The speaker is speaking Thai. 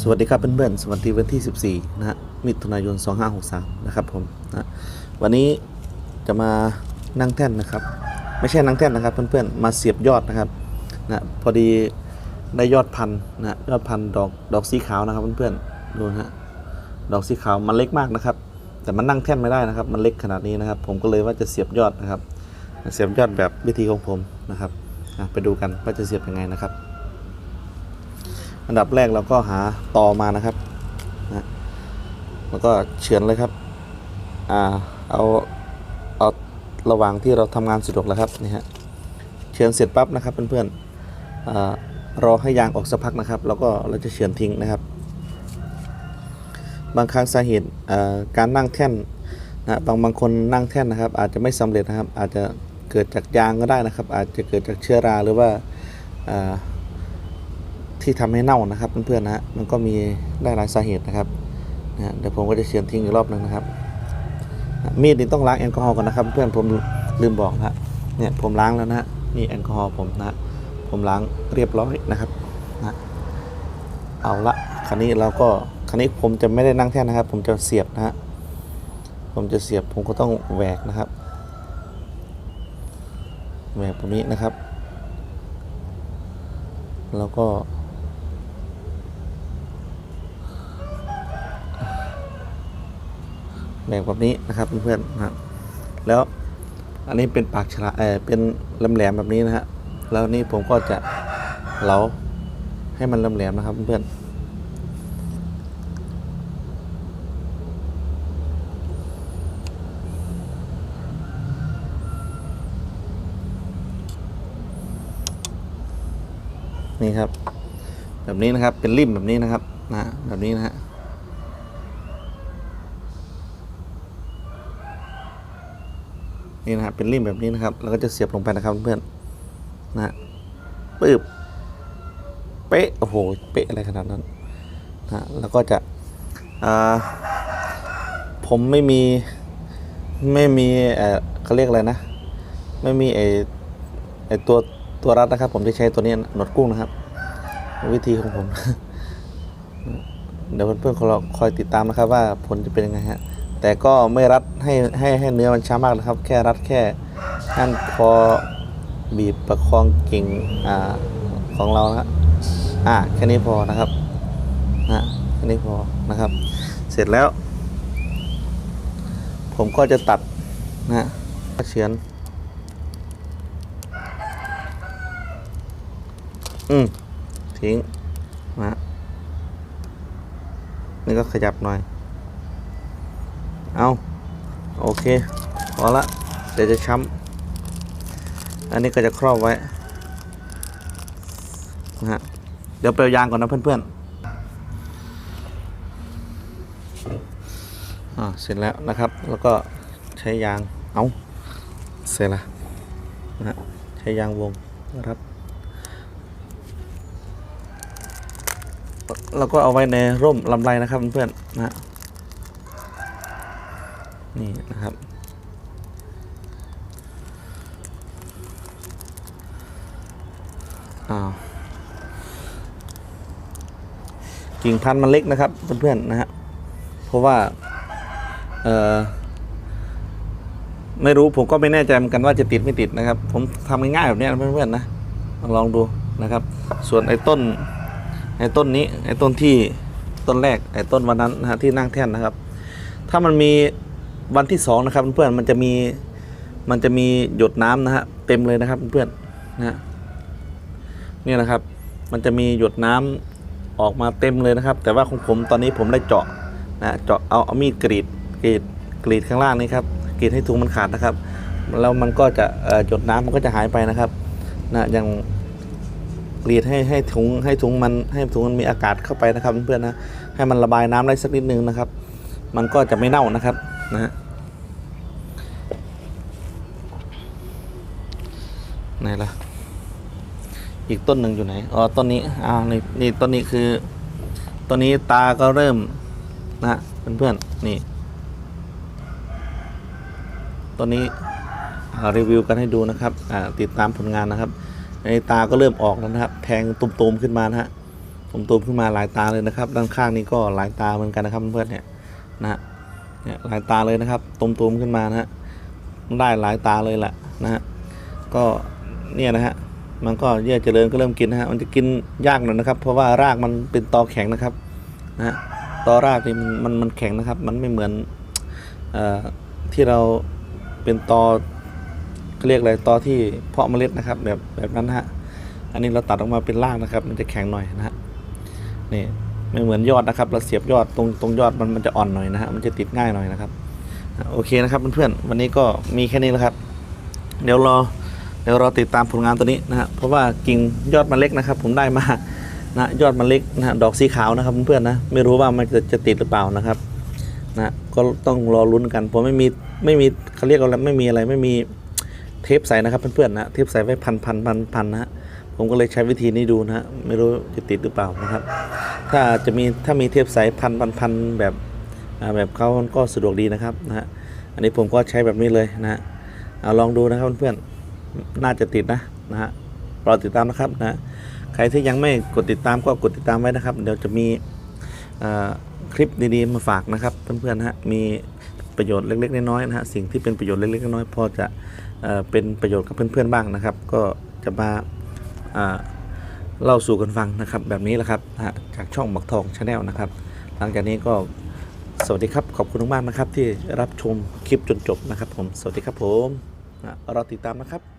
สวัสดีครับเพื่อนๆ สวัสดีวันที่ 14 นะฮะ มิถุนายน 2563 นะครับผมนะวันนี้จะมานั่งแท่นนะครับ ไม่ใช่นั่งแท่นนะครับเพื่อนๆ มาเสียบยอดนะครับนะพอดีได้ยอดพันนะยอดพันดอกดอกสีขาวนะครับเพื่อนๆ ดูนะฮะ ดอกสีขาวมันเล็กมากนะครับ แต่มันนั่งแท่นไม่ได้นะครับ มันเล็กขนาดนี้นะครับ ผมก็เลยว่าจะเสียบยอดนะครับ เสียบยอดแบบวิธีของผมนะครับ ไปดูกันว่าจะเสียบยังไงนะครับ อันดับแรกเราก็หาตอมานะครับนะแล้วก็เฉือนเลยครับอ่าเอาเอาระหว่างที่เราทำงานสะดวกแล้วครับนี่ฮะเฉือนเสร็จปั๊บนะครับเพื่อนๆอ่ารอให้ยางออกสักพักนะครับ แล้วก็เราจะเฉือนทิ้งนะครับ บางครั้งสาเหตุอ่าการนั่งแท่นนะบางบางคนนั่งแท่นนะครับ อาจจะไม่สำเร็จนะครับ อาจจะเกิดจากยางก็ได้นะครับ อาจจะเกิดจากเชื้อราหรือว่าอ่า ที่ทำให้เน่านะครับเพื่อนๆนะฮะมันก็มีได้หลายสาเหตุนะครับนะเดี๋ยวผมก็จะเฉือนทิ้งอีกรอบหนึ่งนะครับมีดนี่ต้องล้างแอลกอฮอล์ก่อนนะครับ เพื่อนผมลืมบอกนะฮะเนี่ยผมล้างแล้วนะฮะนี่แอลกอฮอล์ผมนะฮะผมล้างเรียบร้อยนะครับนะเอาละคราวนี้เราก็คราวนี้ผมจะไม่ได้นั่งแท่นนะครับ ผมจะเสียบนะฮะผมจะเสียบผมก็ต้องแหวกนะครับแหวกแบบนี้นะครับ แล้วก็ แบ่งแบบนี้นะครับเพื่อนๆนะครับแล้วอันนี้เป็นปากฉลาเออเป็นแหลมๆแบบนี้นะฮะแล้วนี่ผมก็จะเหลาให้มันแหลมๆนะครับเพื่อนๆนี่ครับ แบบนี้นะครับเป็นริมแบบนี้นะครับนะฮะแบบนี้นะฮะ นี่นะครับเป็นริมแบบนี้นะครับ แล้วก็จะเสียบลงไปนะครับเพื่อนนะฮะปึ๊บเป๊ะโอ้โหเป๊ะอะไรขนาดนั้นนะฮะแล้วก็จะอ่าผมไม่มีไม่มีเออเขาเรียกอะไรนะ ไม่มีไอไอตัวตัวรัดนะครับ ผมจะใช้ตัวนี้หนวดกุ้งนะครับ วิธีของผม เดี๋ยวเพื่อนๆคอยติดตามนะครับว่าผลจะเป็นยังไงฮะ แต่ก็ไม่รัดให้ให้ให้เนื้อมันช้ามากนะครับ แค่รัดแค่นั่นพอบีบประคองกิ่งอ่าของเรานะอ่าแค่นี้พอนะครับนะแค่นี้พอนะครับ เสร็จแล้ว ผมก็จะตัดนะเฉือนอืมทิ้งนะนี่ก็ขยับหน่อย เอาโอเคพอละเดี๋ยวจะช้ำอันนี้ก็จะครอบไว้นะฮะเดี๋ยวเปลวยางก่อนนะเพื่อนๆอ่าเสร็จแล้วนะครับ แล้วก็ใช้ยางเอาเสร็จละนะฮะใช้ยางวงนะครับแล้วก็เอาไว้ในร่มลำไรนะครับเพื่อนๆนะฮะ นี่นะครับ อ้าว กิ่งพันธุ์มันเล็กนะครับเพื่อนๆนะฮะ เพราะว่า เอ่อ ไม่รู้ผมก็ไม่แน่ใจเหมือนกันว่าจะติดไม่ติดนะครับ ผมทำง่ายๆแบบนี้นะเพื่อนๆนะ ลองดูนะครับ ส่วนไอ้ต้น ไอ้ต้นนี้ ไอ้ต้นที่ต้นแรกไอ้ต้นวันนั้นนะฮะที่นั่งแท่นนะครับ ถ้ามันมี วันที่สองนะครับเพื่อนมันจะมีมันจะมีหยดน้ำนะฮะเต็มเลยนะครับเพื่อนนะเนี่ยนะครับ มันจะมีหยดน้ำออกมาเต็มเลยนะครับ แต่ว่าของผมตอนนี้ผมได้เจาะนะเจาะเอาเอามีดกรีดกรีดกรีดข้างล่างนี้ครับกรีดให้ถุงมันขาดนะครับ แล้วมันก็จะเอ่อหยดน้ำมันก็จะหายไปนะครับนะอย่างกรีดให้ให้ถุงให้ถุงมันให้ถุงมันมีอากาศเข้าไปนะครับเพื่อนๆนะให้มันระบายน้ำได้สักนิดนึงนะครับ มันก็จะไม่เน่านะครับ นะฮะไหนล่ะ อีกต้นหนึ่งอยู่ไหน อ๋อ ต้นนี้อ่าว นี่ นี่ ต้นนี้คือ ต้นนี้ตาก็เริ่ม นะเพื่อนๆ นี่ ต้นนี้รีวิวกันให้ดูนะครับอ่าติดตามผลงานนะครับ ในตาก็เริ่มออกแล้วนะครับ แทงตุ่มๆขึ้นมานะฮะผมตูมขึ้นมาหลายตาเลยนะครับ ด้านข้างนี้ก็หลายตาเหมือนกันนะครับเพื่อนๆ เนี่ย นะฮะ เนี่ยหลายตาเลยนะครับตูมๆขึ้นมานะฮะได้หลายตาเลยแหละนะฮะก็เนี่ยนะฮะมันก็เยื่อเจริญก็เริ่มกินนะฮะมันจะกินยากหน่อยนะครับ เพราะว่ารากมันเป็นตอแข็งนะครับนะฮะตอรากนี่มันมันแข็งนะครับ มันไม่เหมือนอที่เราเป็นตอเรียกอะไรตอที่เพาะเมล็ดนะครับ แบบแบบนั้นฮะอันนี้เราตัดออกมาเป็นรากนะครับ มันจะแข็งหน่อยนะฮะนี่ ไม่เหมือนยอดนะครับเราเสียบยอดตรงตรงยอดมันมันจะอ่อนหน่อยนะฮะมันจะติดง่ายหน่อยนะครับ โอเคนะครับเพื่อนๆวันนี้ก็มีแค่นี้แล้วครับ เดี๋ยวรอเดี๋ยวรอติดตามผลงานตัวนี้นะฮะเพราะว่ากิ่งยอดมันเล็กนะครับ ผมได้มานะยอดมันเล็กนะฮะดอกสีขาวนะครับเพื่อนๆนะไม่รู้ว่ามันจะจะติดหรือเปล่านะครับนะก็ต้องรอลุ้นกันผมไม่มีไม่มีเขาเรียกอะไรไม่มีอะไรไม่มีเทปใส่นะครับเพื่อนๆนะเทปใส่ไว้พันพันพันพันนะฮะผมก็เลยใช้วิธีนี้ดูนะฮะไม่รู้จะติดหรือเปล่านะครับ ถ้าจะมีถ้ามีเทปใสพันพันพันแบบแบบเขาก็สะดวกดีนะครับนะฮะอันนี้ผมก็ใช้แบบนี้เลยนะฮะเอาลองดูนะครับเพื่อนๆน่าจะติดนะนะฮะรอติดตามนะครับนะฮะใครที่ยังไม่กดติดตามก็กดติดตามไว้นะครับ เดี๋ยวจะมีอ่าคลิปดีๆมาฝากนะครับเพื่อนๆนะฮะมีประโยชน์เล็กๆน้อยๆนะฮะสิ่งที่เป็นประโยชน์เล็กๆน้อยๆพอจะเอ่อเป็นประโยชน์กับเพื่อนๆบ้างนะครับ ก็จะมาอ่า เล่าสู่กันฟังนะครับ แบบนี้แหละครับจากช่องบักทองชาแนลนะครับ หลังจากนี้ก็สวัสดีครับ ขอบคุณมากนะครับ ที่รับชมคลิปจนจบนะครับผม สวัสดีครับผมรอติดตามนะครับ